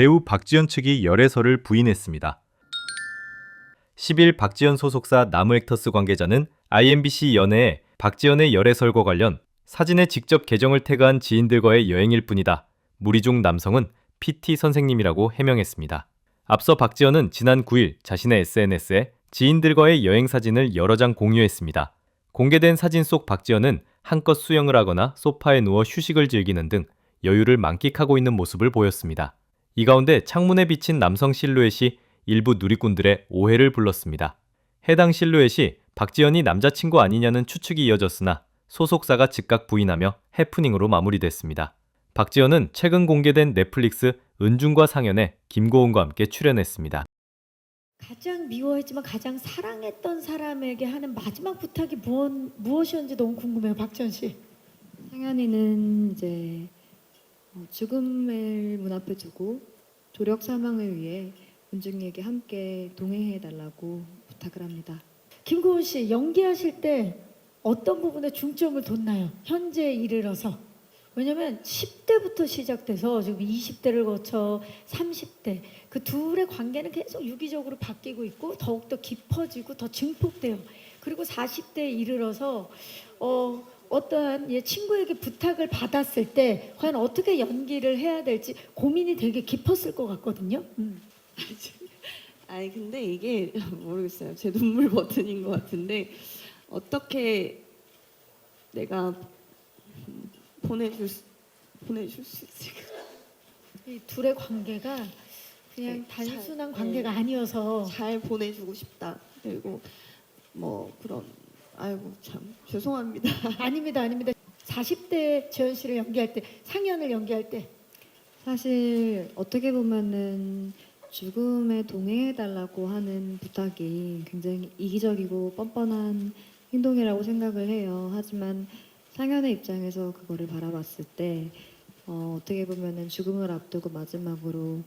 배우 박지연 측이 열애설을 부인했습니다. 10일 박지연 소속사 나무액터스 관계자는 IMBC 연애에 박지연의 열애설과 관련 사진에 직접 계정을 태그한 지인들과의 여행일 뿐이다. 무리 중 남성은 PT 선생님이라고 해명했습니다. 앞서 박지연은 지난 9일 자신의 SNS에 지인들과의 여행 사진을 여러 장 공유했습니다. 공개된 사진 속 박지연은 한껏 수영을 하거나 소파에 누워 휴식을 즐기는 등 여유를 만끽하고 있는 모습을 보였습니다. 이 가운데 창문에 비친 남성 실루엣이 일부 누리꾼들의 오해를 불렀습니다. 해당 실루엣이 박지연이 남자친구 아니냐는 추측이 이어졌으나 소속사가 즉각 부인하며 해프닝으로 마무리됐습니다. 박지연은 최근 공개된 넷플릭스 은중과 상연에 김고은과 함께 출연했습니다. 가장 미워했지만 가장 사랑했던 사람에게 하는 마지막 부탁이 무엇, 무엇이었는지 너무 궁금해요, 박지원 씨. 상현이는 이제 어, 죽음을 문 앞에 두고 조력 사망을 위해 은중이에게 함께 동행해 달라고 부탁을 합니다. 김고은 씨 연기하실 때 어떤 부분에 중점을 뒀나요? 현재에 이르러서. 왜냐면 10대부터 시작돼서 지금 20대를 거쳐 30대 그 둘의 관계는 계속 유기적으로 바뀌고 있고 더욱더 깊어지고 더 증폭돼요. 그리고 40대에 이르러서 어, 어떠한 예, 친구에게 부탁을 받았을 때 과연 어떻게 연기를 해야 될지 고민이 되게 깊었을 것 같거든요. 음. 아니 근데 이게 모르겠어요. 제 눈물 버튼인 것 같은데 어떻게 내가 보내줄 수, 보내줄 수 있을까? 이 둘의 관계가 그냥 네, 단순한 잘, 관계가 아니어서 잘 보내주고 싶다. 그리고 뭐 그런 아이고 참 죄송합니다. 아닙니다, 아닙니다. 40대 재현 씨를 연기할 때, 상현을 연기할 때 사실 어떻게 보면은 죽음에 동행해 달라고 하는 부탁이 굉장히 이기적이고 뻔뻔한 행동이라고 생각을 해요. 하지만 상현의 입장에서 그거를 바라봤을 때 어, 어떻게 보면은 죽음을 앞두고 마지막으로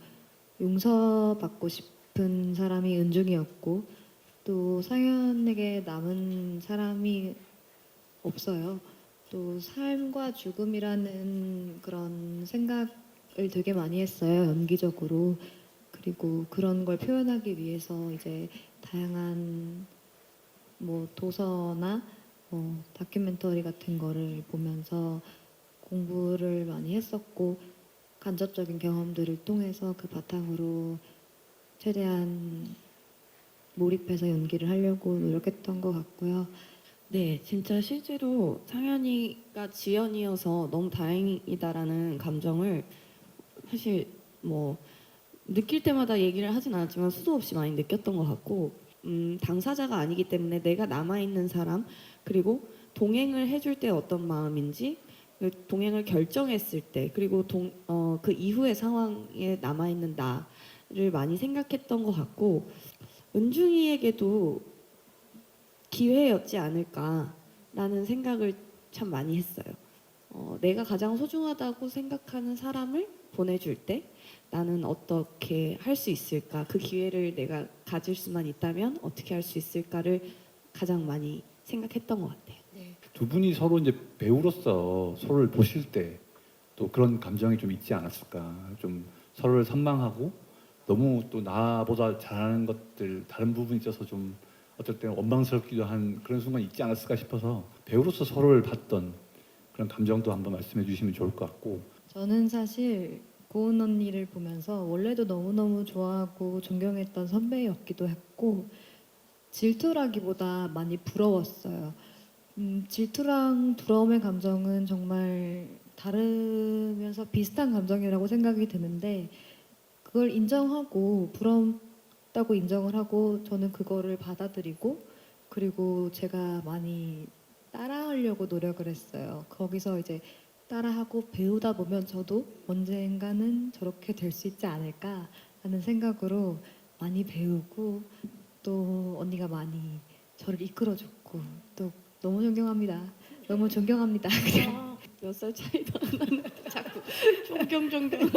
용서받고 싶은 사람이 은중이었고 또 상현에게 남은 사람이 없어요. 또 삶과 죽음이라는 그런 생각을 되게 많이 했어요. 연기적으로. 그리고 그런 걸 표현하기 위해서 이제 다양한 뭐 도서나 뭐 다큐멘터리 같은 거를 보면서 공부를 많이 했었고 간접적인 경험들을 통해서 그 바탕으로 최대한 몰입해서 연기를 하려고 노력했던 것 같고요. 네, 진짜 실제로 상현이가 지연이어서 너무 다행이다라는 감정을 사실 뭐 느낄 때마다 얘기를 하진 않았지만 수도 없이 많이 느꼈던 것 같고 음, 당사자가 아니기 때문에 내가 남아 있는 사람 그리고 동행을 해줄 때 어떤 마음인지 그 동행을 결정했을 때 그리고 동, 어, 그 이후의 상황에 남아 있는 나를 많이 생각했던 것 같고 은중이에게도 기회였지 않을까라는 생각을 참 많이 했어요. 어, 내가 가장 소중하다고 생각하는 사람을 보내줄 때 나는 어떻게 할 수 있을까? 그 기회를 내가 가질 수만 있다면 어떻게 할 수 있을까를 가장 많이 생각했던 것 같아요. 두 분이 서로 이제 배우로서 서로를 보실 때 또 그런 감정이 좀 있지 않았을까 좀 서로를 선망하고 너무 또 나보다 잘하는 것들 다른 부분이 있어서 좀 어떨 때는 원망스럽기도 한 그런 순간이 있지 않았을까 싶어서 배우로서 서로를 봤던 그런 감정도 한번 말씀해 주시면 좋을 것 같고 저는 사실 고은 언니를 보면서 원래도 너무너무 좋아하고 존경했던 선배였기도 했고 질투라기보다 많이 부러웠어요. 음, 질투랑 부러움의 감정은 정말 다르면서 비슷한 감정이라고 생각이 드는데 그걸 인정하고 부럽다고 인정을 하고 저는 그거를 받아들이고 그리고 제가 많이 따라하려고 노력을 했어요. 거기서 이제 따라하고 배우다 보면 저도 언젠가는 저렇게 될 수 있지 않을까 하는 생각으로 많이 배우고 또 언니가 많이 저를 이끌어줬고 또 너무 존경합니다. 너무 존경합니다. 그냥 아, 몇 살 차이도 안 나는데 자꾸 존경 존경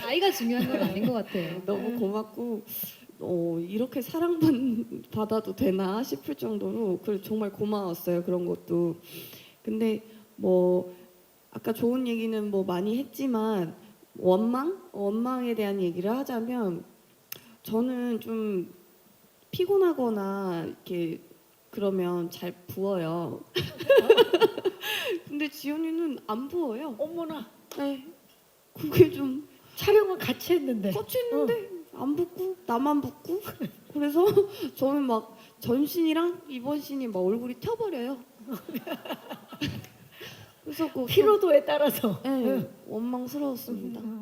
나이가 중요한 건 아닌 것 같아요. 너무 고맙고 어, 이렇게 사랑받아도 되나 싶을 정도로 그 정말 고마웠어요 그런 것도 근데 뭐 아까 좋은 얘기는 뭐 많이 했지만 원망 원망에 대한 얘기를 하자면 저는 좀 피곤하거나 이렇게 그러면 잘 부어요. 근데 지연이는 안 부어요. 어머나 네. 그게 좀 촬영은 같이 했는데 같이 했는데 안 붓고 나만 붓고 그래서 저는 막 전신이랑 이번 신이 막 얼굴이 튀어버려요. 그래서 그 피로도에 따라서 네, 원망스러웠습니다. 음.